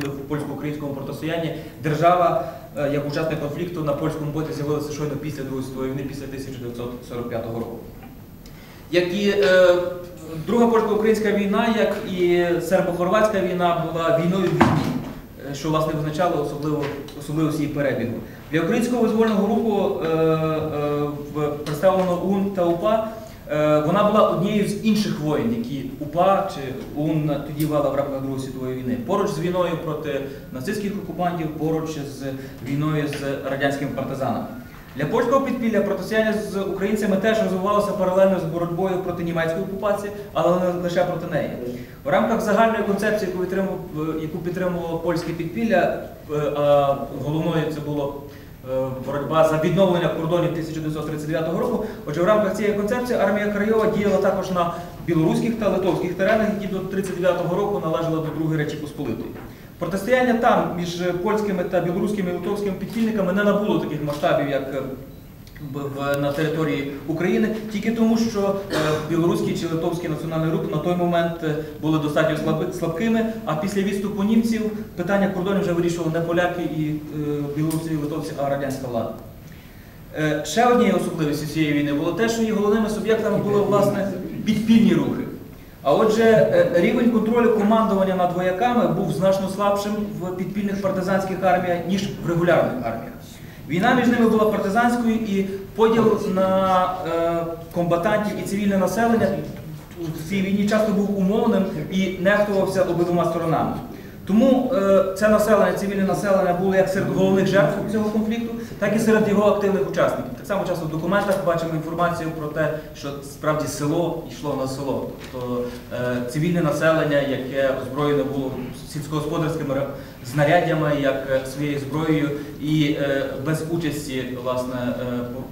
коли в польсько-українському протистоянні держава е, як учасник конфлікту на польському боці з'явилася щойно після Другої світової війни, після 1945 року. Як і е, Друга польсько-українська війна, як і сербо-хорватська війна була війною війні, е, що власне визначало особливо, особливості її перебігу. Для українського визвольного руху, е, е, представлено УН та УПА, вона була однією з інших воїн, які УПА чи УН тоді вела в рамках Другої світової війни. Поруч з війною проти нацистських окупантів, поруч з війною з радянськими партизанами. Для польського підпілля протистояння з українцями теж розвивалося паралельно з боротьбою проти німецької окупації, але не лише проти неї. В рамках загальної концепції, яку підтримував, е, яку підтримувало польське підпілля, е, головною це було е, боротьба за відновлення кордонів 1939 року. Отже, в рамках цієї концепції армія Краєва діяла також на білоруських та литовських теренах, які до 1939 року належали до Другої Речі Посполитої. Протистояння там між польськими та білоруськими і литовськими підпільниками не набуло таких масштабів, як е, на території України, тільки тому, що е, білоруський чи литовський національний рух на той момент е, були достатньо слабкими. А після відступу німців питання кордонів вже вирішували не поляки і е, білоруси і литовці, а радянська влада. Ще однією особливістю цієї війни було те, що її головними суб'єктами були власне підпільні рухи. А отже, рівень контролю командування над вояками був значно слабшим в підпільних партизанських арміях, ніж в регулярних арміях. Війна між ними була партизанською і поділ на е, комбатантів і цивільне населення в цій війні часто був умовним і нехтувався обидвома сторонами. Тому е, це населення, цивільне населення було як серед головних жертв цього конфлікту, так і серед його активних учасників. Так само часто в документах бачимо інформацію про те, що справді село йшло на село. Тобто е, цивільне населення, яке озброєне було сільськогосподарськими знаряддями, як е, своєю зброєю, і е, без участі власне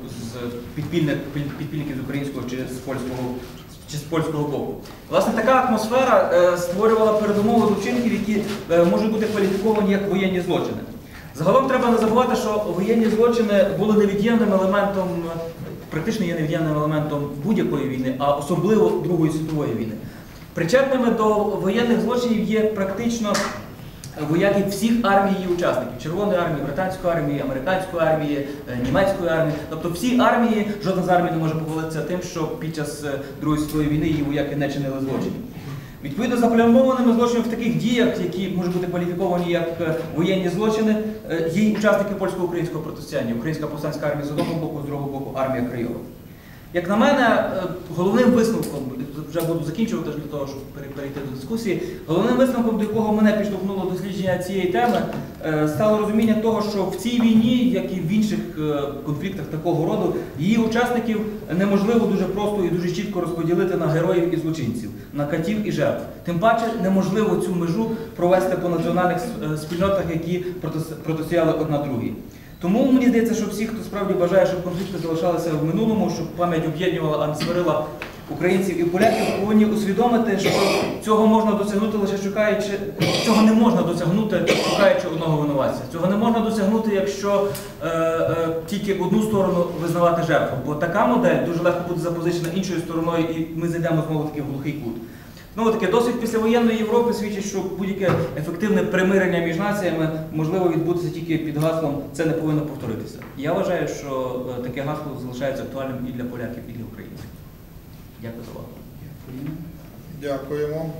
з підпільних підпільників з українського чи з польського чи з польського боку. Власне, така атмосфера е, створювала передумови до вчинків, які е, можуть бути кваліфіковані як воєнні злочини. Загалом треба не забувати, що воєнні злочини були невід'ємним елементом, практично є невід'ємним елементом будь-якої війни, а особливо Другої світової війни. Причетними до воєнних злочинів є практично вояки всіх армій і учасників Червоної армії, британської армії, американської армії, е, німецької армії. Тобто всі армії, жодна з армій не може похвалитися тим, що під час е, Другої світової війни її вояки не чинили злочинів. Відповідно, заплямованими злочинами в таких діях, які можуть бути кваліфіковані як е, воєнні злочини, е, є учасники польсько-українського протистояння. Українська повстанська армія з одного боку, з другого боку армія Крайова. Як на мене, е, головним висновком, вже буду закінчувати для того, щоб перейти до дискусії, головним висновком, до якого мене підштовхнуло дослідження цієї теми, е, стало розуміння того, що в цій війні, як і в інших е, конфліктах такого роду, її учасників неможливо дуже просто і дуже чітко розподілити на героїв і злочинців, на катів і жертв. Тим паче неможливо цю межу провести по національних е, спільнотах, які протистояли одна другій. Тому мені здається, що всі, хто справді бажає, щоб конфлікти залишалися в минулому, щоб пам'ять об'єднувала, а не сварила українців і поляків, повинні усвідомити, що цього можна досягнути лише шукаючи, цього не можна досягнути, шукаючи одного винуватця. Цього не можна досягнути, якщо е, е, тільки одну сторону визнавати жертву. Бо така модель дуже легко буде запозичена іншою стороною, і ми зайдемо знову таки в глухий кут. Ну, таке досвід післявоєнної Європи свідчить, що будь-яке ефективне примирення між націями можливо відбутися тільки під гаслом це не повинно повторитися. Я вважаю, що е, таке гасло залишається актуальним і для поляків, і для українців. Дякую за увагу. Дякуємо.